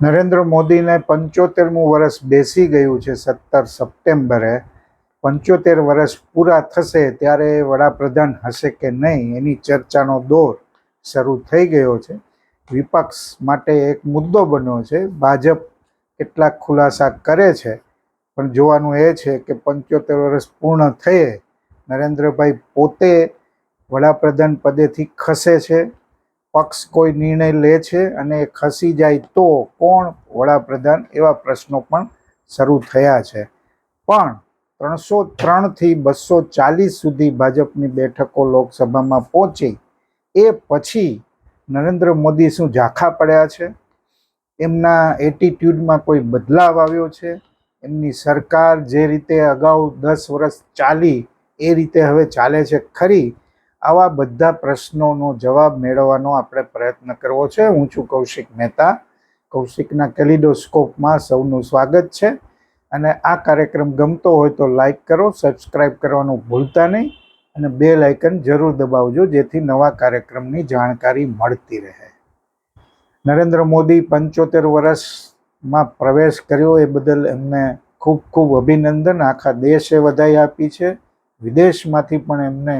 નરેન્દ્ર મોદીને પંચોતેરમું વર્ષ બેસી ગયું છે સત્તર સપ્ટેમ્બરે. પંચોતેર વર્ષ પૂરા થશે ત્યારે વડાપ્રધાન હશે કે નહીં એની ચર્ચાનો દોર શરૂ થઈ ગયો છે. વિપક્ષ માટે એક મુદ્દો બન્યો છે. ભાજપ કેટલાક ખુલાસા કરે છે, પણ જોવાનું એ છે કે પંચોતેર વર્ષ પૂર્ણ થયે નરેન્દ્રભાઈ પોતે વડાપ્રધાન પદેથી ખસે છે. પક્ષ કોઈ નિર્ણય લે છે અને ખસી જાય તો કોણ વડાપ્રધાન એવા પ્રશ્નો પણ શરૂ થયા છે. પણ ત્રણસો ત્રણથી બસો ચાલીસ સુધી ભાજપની બેઠકો લોકસભામાં પહોંચી એ પછી નરેન્દ્ર મોદી શું ઝાંખા પડ્યા છે? એમના એટીટ્યૂડમાં કોઈ બદલાવ આવ્યો છે? એમની સરકાર જે રીતે અગાઉ દસ વર્ષ ચાલી એ રીતે હવે ચાલે છે ખરી? આવા બધા પ્રશ્નોનો જવાબ મેળવવાનો આપણે પ્રયત્ન કરવો છે. હું છું કૌશિક મહેતા. કૌશિકના કેલિડોસ્કોપમાં સૌનું સ્વાગત છે. અને આ કાર્યક્રમ ગમતો હોય તો લાઈક કરો સબસ્ક્રાઈબ કરવાનું ભૂલતા નહીં અને બે લાઇકન જરૂર દબાવજો જેથી નવા કાર્યક્રમની જાણકારી મળતી રહે. નરેન્દ્ર મોદી પંચોતેર વર્ષમાં પ્રવેશ કર્યો એ બદલ એમને ખૂબ ખૂબ અભિનંદન. આખા દેશે વધાઈ આપી છે. વિદેશમાંથી પણ એમને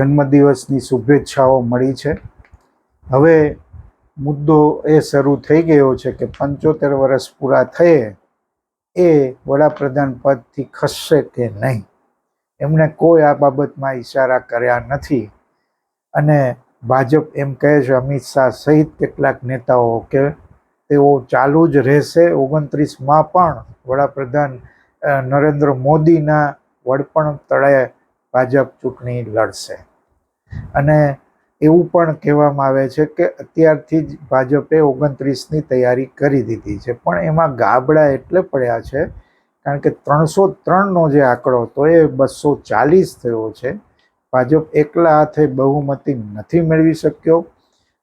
જન્મદિવસની શુભેચ્છાઓ મળી છે. હવે મુદ્દો એ શરૂ થઈ ગયો છે કે પંચોતેર વર્ષ પૂરા થયે એ વડાપ્રધાન પદથી ખસશે કે નહીં? એમણે કોઈ આ બાબતમાં ઈશારા કર્યા નથી. અને ભાજપ એમ કહે છે, અમિત શાહ સહિત કેટલાક નેતાઓ કે તેઓ ચાલુ જ રહેશે. ઓગણત્રીસમાં પણ વડાપ્રધાન નરેન્દ્ર મોદીના વડપણ તળે ભાજપ ચૂંટણી લડશે. અને એવું પણ કહેવામાં આવે છે કે અત્યારથી જ ભાજપે ઓગણત્રીસની તૈયારી કરી દીધી છે. પણ એમાં ગાબડા એટલે પડ્યા છે, કારણ કે ત્રણસો ત્રણનો જે આંકડો હતો એ બસો ચાલીસ થયો છે. ભાજપ એકલા હાથે બહુમતી નથી મેળવી શક્યો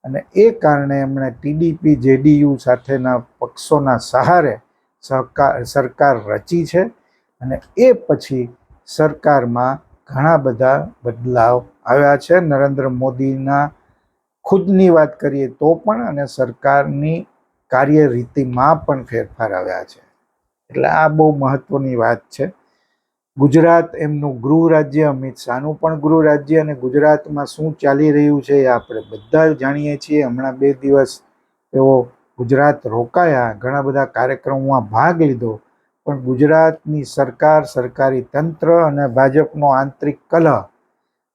અને એ કારણે એમણે ટીડીપી, જેડીયુ સાથેના પક્ષોના સહારે સહકાર, સરકાર રચી છે અને એ પછી સરકારમાં ઘણા બધા બદલાવ આવ્યા છે. નરેન્દ્ર મોદીના ખુદની વાત કરીએ તો પણ અને સરકારની કાર્યરીતિમાં પણ ફેરફાર આવ્યા છે. એટલે આ બહુ મહત્વની વાત છે. ગુજરાત એમનું ગૃહ રાજ્ય, અમિત શાહનું પણ ગૃહ રાજ્ય અને ગુજરાતમાં શું ચાલી રહ્યું છે એ આપણે બધા જાણીએ છીએ. હમણાં બે દિવસ તેઓ ગુજરાત રોકાયા, ઘણા બધા કાર્યક્રમોમાં ભાગ લીધો. પણ ગુજરાતની સરકાર, સરકારી તંત્ર અને ભાજપનો આંતરિક કલહ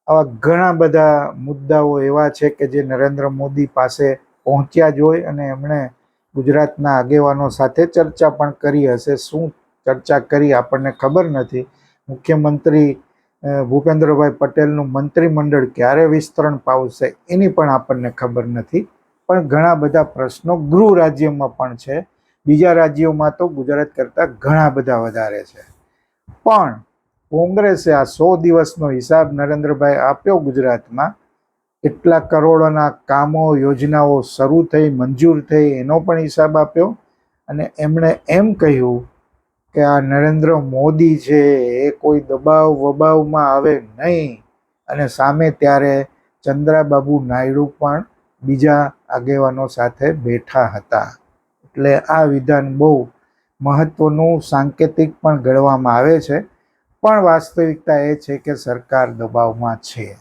આવા ઘણા બધા મુદ્દાઓ એવા છે કે જે નરેન્દ્ર મોદી પાસે પહોંચ્યા જ હોય અને એમણે ગુજરાતના આગેવાનો સાથે ચર્ચા પણ કરી હશે. શું ચર્ચા કરી આપણને ખબર નથી. મુખ્યમંત્રી ભૂપેન્દ્રભાઈ પટેલનું મંત્રીમંડળ ક્યારે વિસ્તરણ પાવશે એની પણ આપણને ખબર નથી. પણ ઘણા બધા પ્રશ્નો ગૃહ રાજ્યમાં પણ છે. બીજા રાજ્યોમાં તો ગુજરાત કરતાં ઘણા બધા વધારે છે. પણ કોંગ્રેસે આ સો દિવસનો હિસાબ નરેન્દ્રભાઈ આપ્યો ગુજરાતમાં. કેટલા કરોડોના કામો, યોજનાઓ શરૂ થઈ, મંજૂર થઈ, એનો પણ હિસાબ આપ્યો. અને એમણે એમ કહ્યું કે આ નરેન્દ્ર મોદી છે, એ કોઈ દબાવ વબાવમાં આવે નહીં. અને સામે ત્યારે ચંદ્રાબાબુ નાયડુ પણ બીજા આગેવાનો સાથે બેઠા હતા. એટલે આ વિધાન બહુ મહત્વનું સાંકેતિક પણ ગણવામાં આવે છે. પણ વાસ્તવિકતા એ છે કે સરકાર દબાવમાં છે.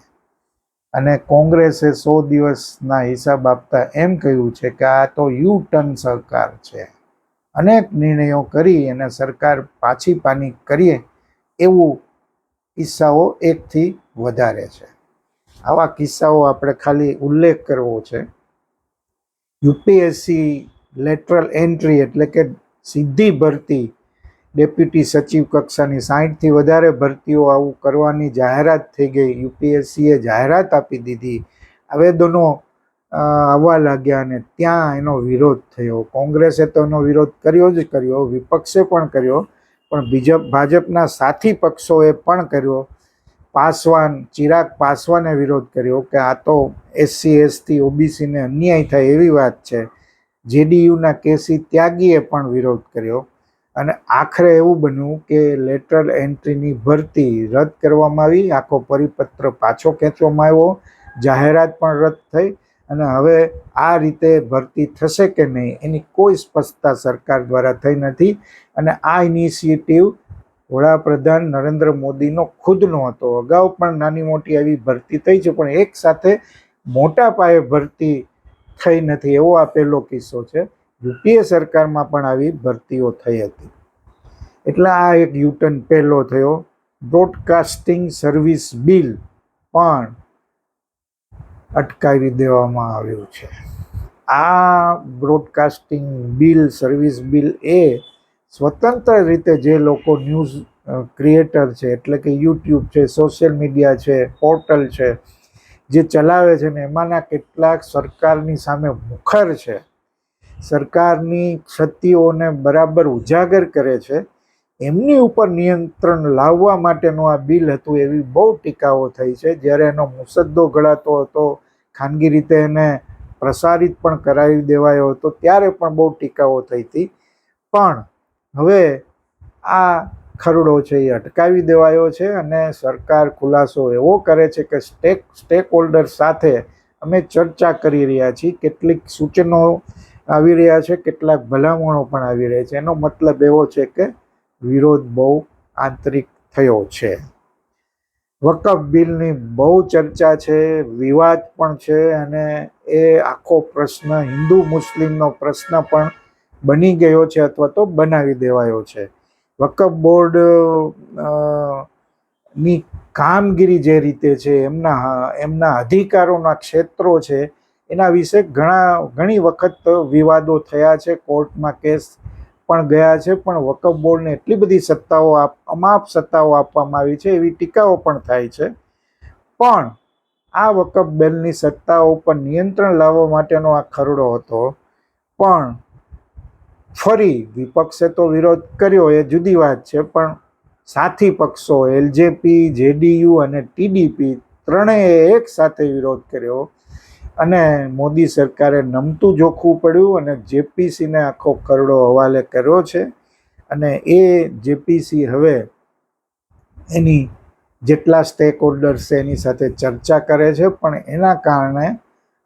અને કોંગ્રેસે સો દિવસના હિસાબ આપતા એમ કહ્યું છે કે આ તો યુ ટર્ન સરકાર છે. અનેક નિર્ણયો કરી અને સરકાર પાછી પાની કરીએ એવું કિસ્સાઓ એકથી વધારે છે. આવા કિસ્સાઓ આપણે ખાલી ઉલ્લેખ કરવો છે. યુપીએસસી લેટરલ એન્ટ્રી એટલે કે સીધી ભરતી ડેપ્યુટી સચિવ કક્ષાની સાહીઠથી વધારે ભરતીઓ આવું કરવાની જાહેરાત થઈ ગઈ. યુપીએસસીએ જાહેરાત આપી દીધી. આવેદનો આવવા લાગ્યા અને ત્યાં એનો વિરોધ થયો. કોંગ્રેસે તો એનો વિરોધ કર્યો જ કર્યો, વિપક્ષે પણ કર્યો, પણ બીજા, ભાજપના સાથી પક્ષોએ પણ કર્યો. પાસવાન, ચિરાગ પાસવાને વિરોધ કર્યો કે આ તો એસસી, એસટી, ઓબીસીને અન્યાય થાય એવી વાત છે. જેડીયુના કેસી ત્યાગીએ પણ વિરોધ કર્યો અને આખરે એવું બન્યું કે લેટરલ એન્ટ્રીની ભરતી રદ કરવામાં આવી, આખો પરિપત્ર પાછો ખેંચવામાં આવ્યો, જાહેરાત પણ રદ થઈ અને હવે આ રીતે ભરતી થશે કે નહીં એની કોઈ સ્પષ્ટતા સરકાર દ્વારા થઈ નથી અને આ ઇનિશિયેટિવ વડાપ્રધાન નરેન્દ્ર મોદીનો ખુદનો હતો. અગાઉ પણ નાની મોટી આવી ભરતી થઈ છે, પણ એક સાથે મોટા પાયે ભરતી થઈ નથી એવો આ પહેલો કિસ્સો છે. યુપીએ સરકારમાં પણ આવી ભરતીઓ થઈ હતી. એટલે આ એક યુટર્ન પહેલો થયો. બ્રોડકાસ્ટિંગ સર્વિસ બિલ પણ અટકાવી દેવામાં આવ્યું છે. આ બ્રોડકાસ્ટિંગ બિલ સર્વિસ બિલ એ સ્વતંત્ર રીતે જે લોકો ન્યૂઝ ક્રિએટર છે, એટલે કે યુટ્યુબ છે સોશિયલ મીડિયા છે પોર્ટલ છે જે ચલાવે છે ને, એમાંના કેટલાક સરકારની સામે મુખર છે. સરકારની ક્ષતિઓને બરાબર ઉજાગર કરે છે. એમની ઉપર નિયંત્રણ લાવવા માટેનું આ બિલ હતું એવી બહુ ટીકાઓ થઈ છે. જ્યારે એનો મુસદ્દો ઘડાતો હતો, ખાનગી રીતે એને પ્રસારિત પણ કરાવી દેવાયો હતો, ત્યારે પણ બહુ ટીકાઓ થઈ હતી. પણ હવે આ ખરડો છે એ અટકાવી દેવાયો છે અને સરકાર ખુલાસો એવો કરે છે કે સ્ટેક સ્ટેક હોલ્ડર સાથે અમે ચર્ચા કરી રહ્યા છીએ, કેટલીક સૂચનો આવી રહ્યા છે, કેટલાક ભલામણો પણ આવી રહ્યા છે. એનો મતલબ એવો છે કે વિરોધ બહુ આંતરિક થયો છે. વકફ બિલની બહુ ચર્ચા છે, વિવાદ પણ છે અને એ આખો પ્રશ્ન, હિન્દુ મુસ્લિમનો પ્રશ્ન પણ બની ગયો છે અથવા તો બનાવી દેવાયો છે. વકફ બોર્ડની કામગીરી જે રીતે છે, એમના એમના અધિકારોના ક્ષેત્રો છે, એના વિશે ઘણા, ઘણી વખત વિવાદો થયા છે, કોર્ટમાં કેસ પણ ગયા છે, પણ વકફ બોર્ડને એટલી બધી સત્તાઓ આપ, અમાપ સત્તાઓ આપવામાં આવી છે, એવી ટીકાઓ પણ થાય છે. પણ આ વકફ બેલની સત્તાઓ પર નિયંત્રણ લાવવા માટેનો આ ખરડો હતો. પણ ફરી વિપક્ષે તો વિરોધ કર્યો, એ જુદી વાત છે, પણ સાથી પક્ષો, એલજેપી, જેડીયુ અને ટીડીપી ત્રણેય એક સાથે વિરોધ કર્યો અને મોદી સરકારે નમતું જોખવું પડ્યું અને જેપીસીને આખો કરડો હવાલે કર્યો છે અને એ જેપીસી હવે એની જેટલા સ્ટેક હોલ્ડર્સ છે એની સાથે ચર્ચા કરે છે, પણ એના કારણે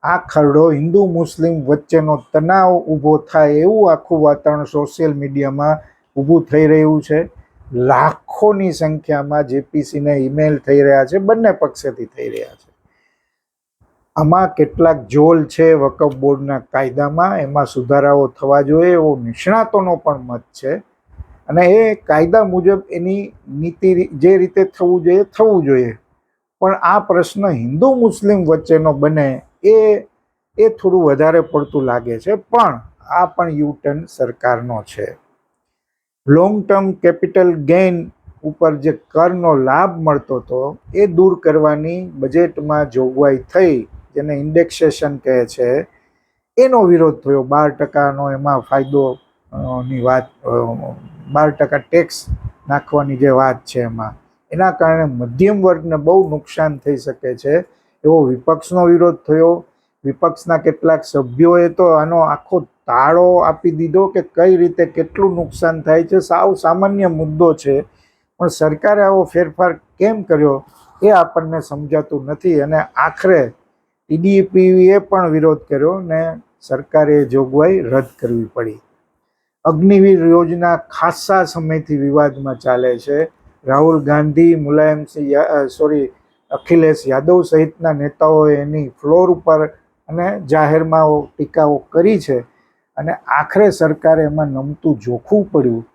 આ ખરડો હિન્દુ મુસ્લિમ વચ્ચેનો તણાવ ઊભો થાય એવું આખું વાતાવરણ સોશિયલ મીડિયામાં ઊભું થઈ રહ્યું છે. લાખોની સંખ્યામાં જેપીસીને ઈમેલ થઈ રહ્યા છે. બંને પક્ષેથી થઈ રહ્યા છે. આમાં કેટલાક જોલ છે વકફ બોર્ડના કાયદામાં. એમાં સુધારાઓ થવા જોઈએ એવો નિષ્ણાતોનો પણ મત છે. અને એ કાયદા મુજબ એની નીતિ જે રીતે થવું જોઈએ થવું જોઈએ. પણ આ પ્રશ્ન હિન્દુ મુસ્લિમ વચ્ચેનો બને એ એ થોડું વધારે પડતું લાગે છે, પણ આ પણ યુટર્ન સરકારનો છે. લોંગ ટર્મ કેપિટલ ગેઇન ઉપર જે કરનો લાભ મળતો હતો એ દૂર કરવાની બજેટમાં જોગવાઈ થઈ, જેને ઇન્ડેક્સેશન કહે છે. એનો વિરોધ થયો, બાર ટકાનો એમાં ફાયદો ની વાત બાર ટકા ટેક્સ નાખવાની જે વાત છે એમાં. એના કારણે મધ્યમ વર્ગને બહુ નુકસાન થઈ શકે છે. એવો વિપક્ષનો વિરોધ થયો. વિપક્ષના કેટલાક સભ્યોએ તો આનો આખો તાળો આપી દીધો કે કઈ રીતે કેટલું નુકસાન થાય છે, સાવ સામાન્ય મુદ્દો છે. પણ સરકારે આવો ફેરફાર કેમ કર્યો એ આપણને સમજાતું નથી અને આખરે ટીડીપીએ પણ વિરોધ કર્યો ને સરકારે જોગવાઈ રદ કરવી પડી. અગ્નિવીર યોજના ખાસા સમયથી વિવાદમાં ચાલે છે. રાહુલ ગાંધી મુલાયમસિંહ સોરી અખિલેશ યાદવ સહિતના નેતાઓએ એની ફ્લોર ઉપર અને જાહેરમાં ટીકાઓ કરી છે અને આખરે સરકારે એમાં નમતું જોખવું પડ્યું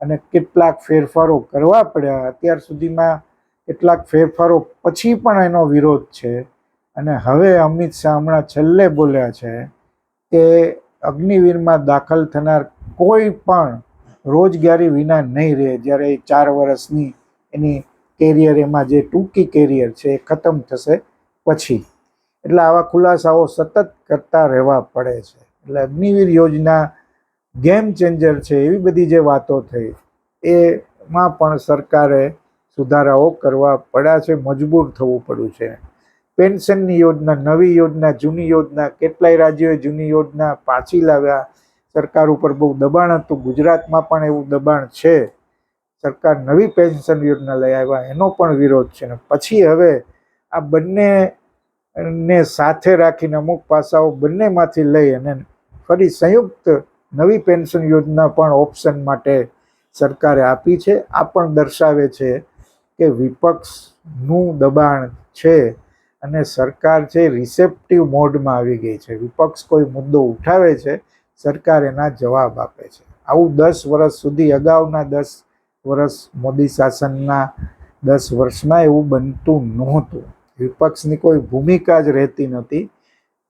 અને કેટલાક ફેરફારો કરવા પડ્યા. અત્યાર સુધીમાં કેટલાક ફેરફારો પછી પણ એનો વિરોધ છે અને હવે અમિત શાહ હમણાં છેલ્લે બોલ્યા છે કે અગ્નિવીરમાં દાખલ થનાર કોઈ પણ રોજગારી વિના નહીં રહે. જ્યારે એ ચાર વર્ષની એની કેરિયર એમાં જે ટૂંકી કેરિયર છે એ ખતમ થશે પછી. એટલે આવા ખુલાસાઓ સતત કરતા રહેવા પડે છે. એટલે અગ્નિવીર યોજના ગેમ ચેન્જર છે એવી બધી જે વાતો થઈ, એમાં પણ સરકારે સુધારાઓ કરવા પડ્યા છે, મજબૂર થવું પડ્યું છે. પેન્શનની યોજના, નવી યોજના, જૂની યોજના, કેટલાય રાજ્યોએ જૂની યોજના પાછી લાવ્યા. સરકાર ઉપર બહુ દબાણ હતું. ગુજરાતમાં પણ એવું દબાણ છે. સરકાર નવી પેન્શન યોજના લઈ આવ્યા, એનો પણ વિરોધ છે. ને પછી હવે આ બંને ને સાથે રાખીને અમુક પાસાઓ બંનેમાંથી લઈ અને ફરી સંયુક્ત નવી પેન્શન યોજના પણ ઓપ્શન માટે સરકારે આપી છે. આ પણ દર્શાવે છે કે વિપક્ષનું દબાણ છે અને સરકાર છે રિસેપ્ટિવ મોડમાં આવી ગઈ છે. વિપક્ષ કોઈ મુદ્દો ઉઠાવે છે, સરકાર એના જવાબ આપે છે. આવું દસ વર્ષ સુધી અગાઉના દસ વર્ષ મોદી શાસનના દસ વર્ષમાં એવું બનતું નહોતું. વિપક્ષની કોઈ ભૂમિકા જ રહેતી નહોતી.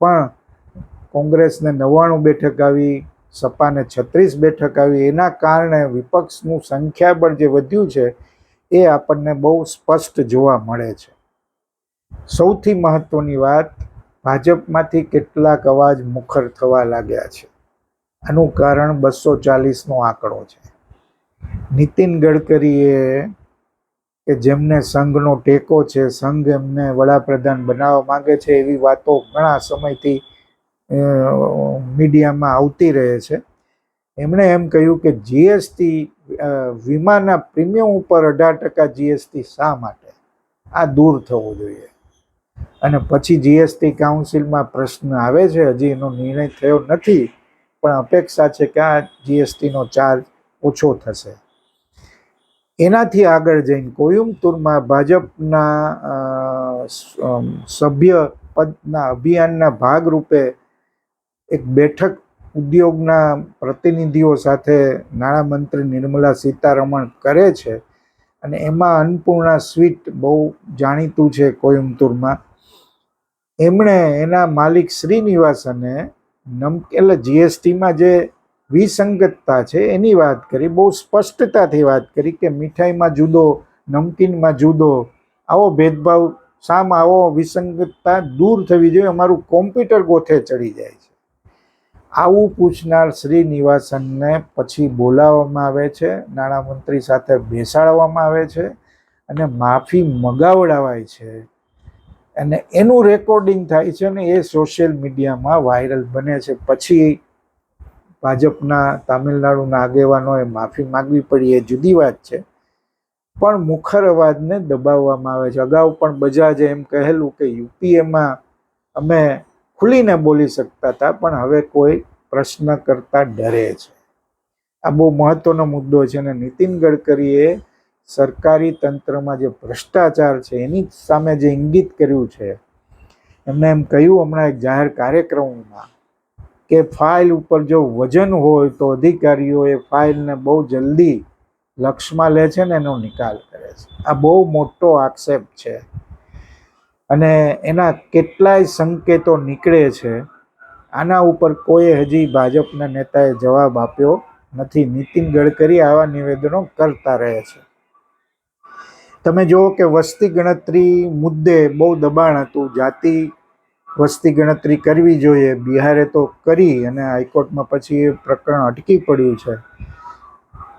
પણ કોંગ્રેસને નવ્વાણું બેઠક આવી, સપાને છત્રીસ બેઠક આવી, એના કારણે વિપક્ષનું સંખ્યાબળ જે વધ્યું છે, એ આપણને બહુ સ્પષ્ટ જોવા મળે છે. સૌથી મહત્વની વાત, ભાજપમાંથી કેટલાક અવાજ મુખર થવા લાગ્યા છે. આનું કારણ બસો ચાલીસનો આંકડો છે. નીતિન ગડકરીએ કે જેમને સંઘનો ટેકો છે, સંઘ એમને વડાપ્રધાન બનાવવા માગે છે એવી વાતો ઘણા સમયથી મીડિયામાં આવતી રહે છે. એમણે એમ કહ્યું કે જીએસટી વીમાના પ્રીમિયમ ઉપર અઢાર ટકા જીએસટી શા માટે? આ દૂર થવો જોઈએ. અને પછી જીએસટી કાઉન્સિલમાં પ્રશ્ન આવે છે, હજી એનો નિર્ણય થયો નથી, પણ અપેક્ષા છે કે આ જીએસટીનો ચાર્જ ઓછો થશે. એનાથી આગળ જઈને કોયુમ્બતુરમાં ભાજપના સભ્ય પદના અભિયાનના ભાગરૂપે એક બેઠક ઉદ્યોગના પ્રતિનિધિઓ સાથે નાણામંત્રી નિર્મલા સીતારમણ કરે છે અને એમાં અન્નપૂર્ણા સ્વીટ બહુ જાણીતું છે કોયમ્બતુરમાં એમણે એના માલિક શ્રીનિવાસને નમ એટલે જીએસટીમાં જે વિસંગતતા છે, એની વાત કરી, બહુ સ્પષ્ટતાથી વાત કરી કે મીઠાઈમાં જુદો, નમકીનમાં જુદો, આવો ભેદભાવ સામ આવો વિસંગતતા દૂર થવી જોઈએ, અમારું કોમ્પ્યુટર ગોથે ચડી જાય છે. આવું પૂછનાર શ્રીનિવાસનને પછી બોલાવવામાં આવે છે, નાણામંત્રી સાથે બેસાડવામાં આવે છે અને માફી મગાવડાવાય છે. અને એનું રેકોર્ડિંગ થાય છે અને એ સોશિયલ મીડિયામાં વાયરલ બને છે. પછી ભાજપના તામિલનાડુના આગેવાનોએ માફી માગવી પડી એ જુદી વાત છે. પણ મુખર અવાજને દબાવવામાં આવે છે. અગાઉ પણ બજાજે એમ કહેલું કે યુપીએમાં અમે ખુલીને બોલી શકતા હતા, પણ હવે કોઈ પ્રશ્ન કરતા ડરે છે. આ બહુ મહત્વનો મુદ્દો છે અને નીતિન ગડકરીએ સરકારી તંત્રમાં જે ભ્રષ્ટાચાર છે, એની સામે જે ઇંગિત કર્યું છે એમણે એમ કહ્યું, હમણાં એક જાહેર કાર્યક્રમમાં કે ફાઇલ ઉપર જો વજન હોય તો અધિકારીઓ એ ફાઇલને બહુ જલ્દી લક્ષમાં લે છે ને એનો નિકાલ કરે છે. આ બહુ મોટો આક્ષેપ છે. અને એના કેટલાય સંકેતો નીકળે છે. આના ઉપર કોઈએ હજી ભાજપના નેતાએ જવાબ આપ્યો નથી. નીતિન ગડકરી આવા નિવેદનો કરતા રહે છે. તમે જુઓ કે વસ્તી ગણતરી મુદ્દે બહુ દબાણ હતું. જાતિ વસ્તી ગણતરી કરવી જોઈએ, બિહારે તો કરી અને હાઈકોર્ટમાં પછી એ પ્રકરણ અટકી પડ્યું છે.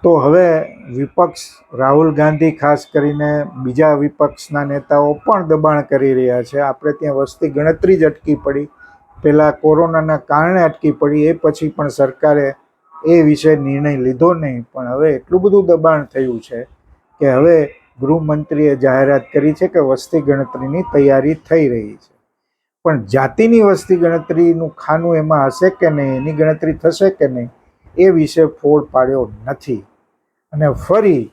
તો હવે વિપક્ષ, રાહુલ ગાંધી ખાસ કરીને બીજા વિપક્ષના નેતાઓ પણ દબાણ કરી રહ્યા છે. આપણે ત્યાં વસ્તી ગણતરી જ અટકી પડી. પહેલાં કોરોનાના કારણે અટકી પડી, એ પછી પણ સરકારે એ વિશે નિર્ણય લીધો નહીં. પણ હવે એટલું બધું દબાણ થયું છે કે હવે ગૃહમંત્રીએ જાહેરાત કરી છે કે વસ્તી ગણતરીની તૈયારી થઈ રહી છે. પણ જાતિની વસ્તી ગણતરીનું ખાનું એમાં હશે કે નહીં, એની ગણતરી થશે કે નહીં, એ વિશે ફોડ પાડ્યો નથી. અને ફરી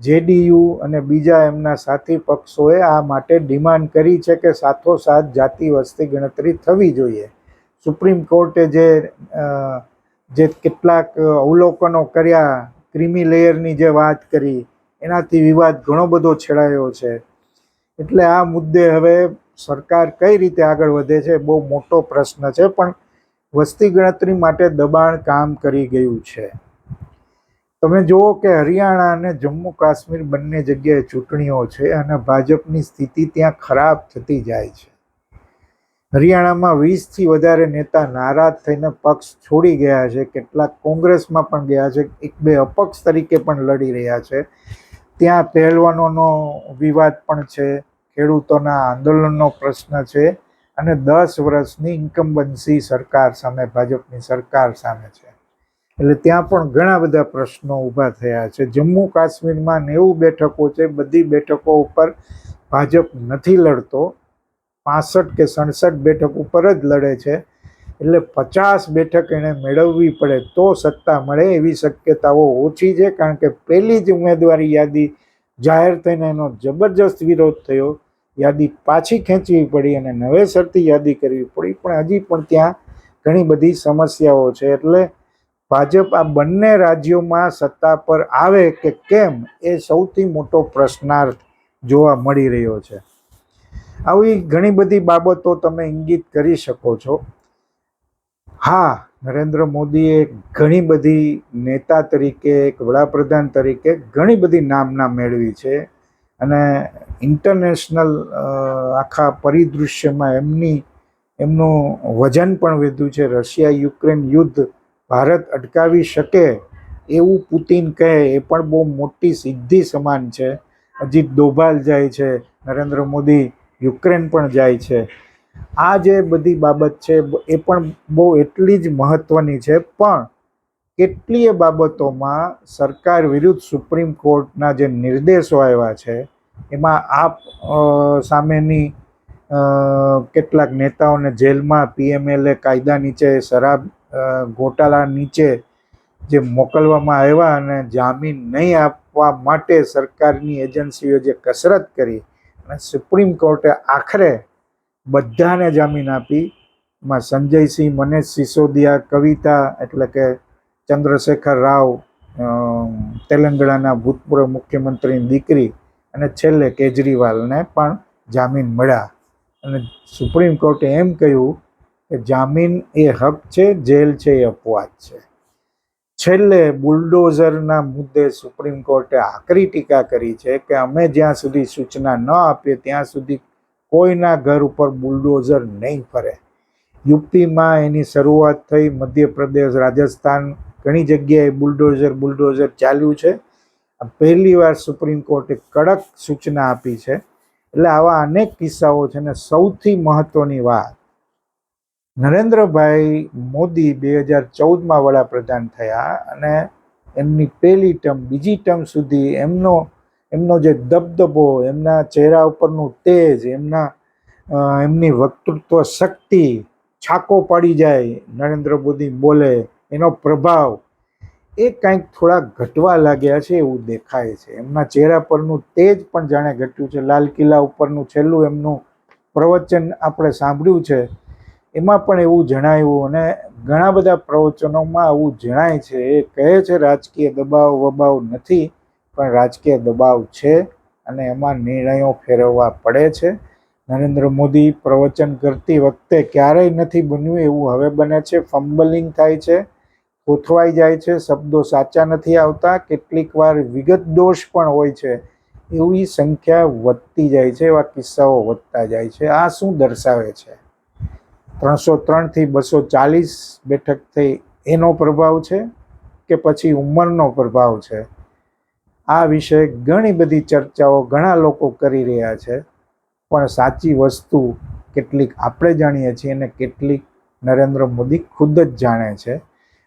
જેડીયુ અને બીજા એમના સાથી પક્ષોએ આ માટે ડિમાન્ડ કરી છે કે સાથોસાથ જાતિ વસ્તી ગણતરી થવી જોઈએ. સુપ્રીમ કોર્ટે જે જે કેટલાક અવલોકનો કર્યા, ક્રિમી લેયરની જે વાત કરી, એનાથી વિવાદ ઘણો બધો છેડાયો છે. એટલે આ મુદ્દે હવે સરકાર કઈ રીતે આગળ વધે છે બહુ મોટો પ્રશ્ન છે, પણ વસ્તી ગણતરી માટે દબાણ કામ કરી ગયું છે. તમે જુઓ કે હરિયાણા અને જમ્મુ કાશ્મીર બંને જગ્યાએ ચૂંટણીઓ છે અને ભાજપની સ્થિતિ ત્યાં ખરાબ થતી જાય છે. હરિયાણામાં વીસથી વધારે નેતા નારાજ થઈને પક્ષ છોડી ગયા છે, કેટલાક કોંગ્રેસમાં પણ ગયા છે, એક બે અપક્ષ તરીકે પણ લડી રહ્યા છે. ત્યાં પહેલવાનોનો વિવાદ પણ છે ખેડૂતોના આંદોલનનો પ્રશ્ન છે અને દસ વર્ષની ઇન્કમ્બન્સી સરકાર સામે, ભાજપની સરકાર સામે છે. એટલે ત્યાં પણ ઘણા બધા પ્રશ્નો ઊભા થયા છે. જમ્મુ કાશ્મીરમાં નેવું બેઠકો છે. બધી બેઠકો ઉપર ભાજપ નથી લડતો. પાસઠ કે સડસઠ બેઠક ઉપર જ લડે છે. એટલે પચાસ બેઠક એણે મેળવવી પડે તો સત્તા મળે એવી શક્યતાઓ ઓછી છે, કારણ કે પહેલી જ ઉમેદવારી યાદી જાહેર થઈને એનો જબરજસ્ત વિરોધ થયો. યાદી પાછી ખેંચવી પડી અને નવેસરથી યાદી કરવી પડી. પણ હજી પણ ત્યાં ઘણી બધી સમસ્યાઓ છે. એટલે ભાજપ આ બંને રાજ્યોમાં સત્તા પર આવે કે કેમ એ સૌથી મોટો પ્રશ્નાર્થ જોવા મળી રહ્યો છે. આવી ઘણી બધી બાબતો તમે ઇંગિત કરી શકો છો. હા નરેન્દ્ર મોદીએ ઘણી બધી નેતા તરીકે, એક વડાપ્રધાન તરીકે ઘણી બધી નામના મેળવી છે. અને ઇન્ટરનેશનલ આખા પરિદૃશ્યમાં એમની, એમનું વજન પણ વધ્યું છે. રશિયા, યુક્રેન યુદ્ધ ભારત અટકાવી શકે એવું પુતિન કહે એ પણ બહુ મોટી સિદ્ધિ સમાન છે. અજીત દોભાલ જાય છે, નરેન્દ્ર મોદી યુક્રેન પણ જાય છે. આ જે બધી બાબત છે, એ પણ બહુ એટલી જ મહત્ત્વની છે. પણ કેટલીય બાબતોમાં સરકાર વિરુદ્ધ સુપ્રીમ કોર્ટના જે નિર્દેશો આવ્યા છે, એમાં આપ સામેની કેટલાક નેતાઓને જેલમાં પીએમએલએ કાયદા નીચે, શરાબ ગોટાળા નીચે જે મોકલવામાં આવ્યા અને જામીન નહીં આપવા માટે સરકારની એજન્સીઓ જે કસરત કરી અને સુપ્રીમ કોર્ટે આખરે બધાને જામીન આપી. એમાં સંજયસિંહ મનેશ સિસોદિયા, કવિતા એટલે કે ચંદ્રશેખર રાવ તેલંગાણાના ભૂતપૂર્વ મુખ્યમંત્રીની દીકરી અને છેલ્લે કેજરીવાલને પણ જામીન મળ્યા. અને સુપ્રીમ કોર્ટે એમ કહ્યું કે જામીન એ હક છે, જેલ છે, એ અપવાદ છે. છેલ્લે બુલડોઝરના મુદ્દે સુપ્રીમ કોર્ટે આકરી ટીકા કરી છે કે અમે જ્યાં સુધી સૂચના ન આપીએ, ત્યાં સુધી કોઈના ઘર ઉપર બુલડોઝર નહીં ફરે. યુપીમાં એની શરૂઆત થઈ મધ્યપ્રદેશ, રાજસ્થાન, ઘણી જગ્યાએ બુલડોઝર બુલડોઝર ચાલ્યું છે. પહેલી વાર સુપ્રીમ કોર્ટે કડક સૂચના આપી છે. એટલે આવા અનેક કિસ્સાઓ છે ને સૌથી મહત્વની વાત. નરેન્દ્રભાઈ મોદી બે હજાર ચૌદમાં વડાપ્રધાન થયા અને એમની પહેલી ટર્મ, બીજી ટર્મ સુધી એમનો એમનો જે દબદબો, એમના ચહેરા ઉપરનું તેજ, એમના એમની વક્તૃત્વ શક્તિ છાકો પાડી જાય, નરેન્દ્ર મોદી બોલે, એનો પ્રભાવ એ કંઈક થોડા ઘટવા લાગ્યા છે એવું દેખાય છે. એમના ચહેરા પરનું તેજ પણ જાણે ઘટ્યું છે. લાલ કિલ્લા ઉપરનું છેલ્લું એમનું પ્રવચન આપણે સાંભળ્યું છે. એમાં પણ એવું જણાયું અને ઘણા બધા પ્રવચનોમાં આવું જણાય છે. એ કહે છે, રાજકીય દબાવ, વબાવ નથી. પણ રાજકીય દબાવ છે અને એમાં નિર્ણયો ફેરવવા પડે છે. નરેન્દ્ર મોદી પ્રવચન કરતી વખતે ક્યારેય નથી બન્યું એવું હવે બને છે. ફમ્બલિંગ થાય છે કોથવાઈ જાય છે, શબ્દો સાચા નથી આવતા, કેટલીક વાર વિગત દોષ પણ હોય છે. એવી સંખ્યા વધતી જાય છે, એવા કિસ્સાઓ વધતા જાય છે. આ શું દર્શાવે છે? ત્રણસો ત્રણથી બસો ચાલીસ બેઠક થઈ એનો પ્રભાવ છે કે પછી ઉંમરનો પ્રભાવ છે? આ વિષય ઘણી બધી ચર્ચાઓ ઘણા લોકો કરી રહ્યા છે. પણ સાચી વસ્તુ કેટલીક આપણે જાણીએ છીએ અને કેટલીક નરેન્દ્ર મોદી ખુદ જ જાણે છે.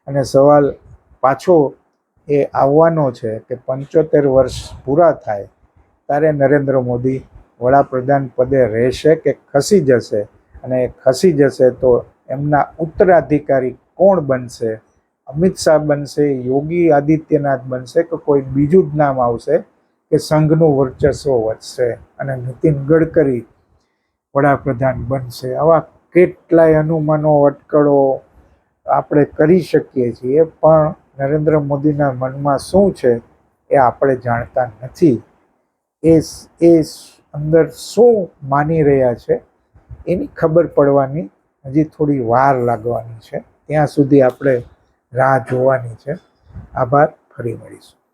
અને સવાલ પાછો એ આવવાનો છે કે પંચોતેર વર્ષ પૂરા થાય ત્યારે નરેન્દ્ર મોદી વડાપ્રધાન પદે રહેશે કે ખસી જશે? અને ખસી જશે તો એમના ઉત્તરાધિકારી કોણ બનશે? અમિત શાહ બનશે, યોગી આદિત્યનાથ બનશે કે કોઈ બીજું જ નામ આવશે કે સંઘનું વર્ચસ્વ વધશે અને નીતિન ગડકરી વડાપ્રધાન બનશે. આવા કેટલાય અનુમાનો, અટકળો આપણે કરી શકીએ છીએ, પણ નરેન્દ્ર મોદીના મનમાં શું છે એ આપણે જાણતા નથી. એ એ અંદર શું માની રહ્યા છે એની ખબર પડવાની હજી થોડી વાર લાગવાની છે. ત્યાં સુધી આપણે રાહ જોવાની છે. આભાર. ફરી મળીશું.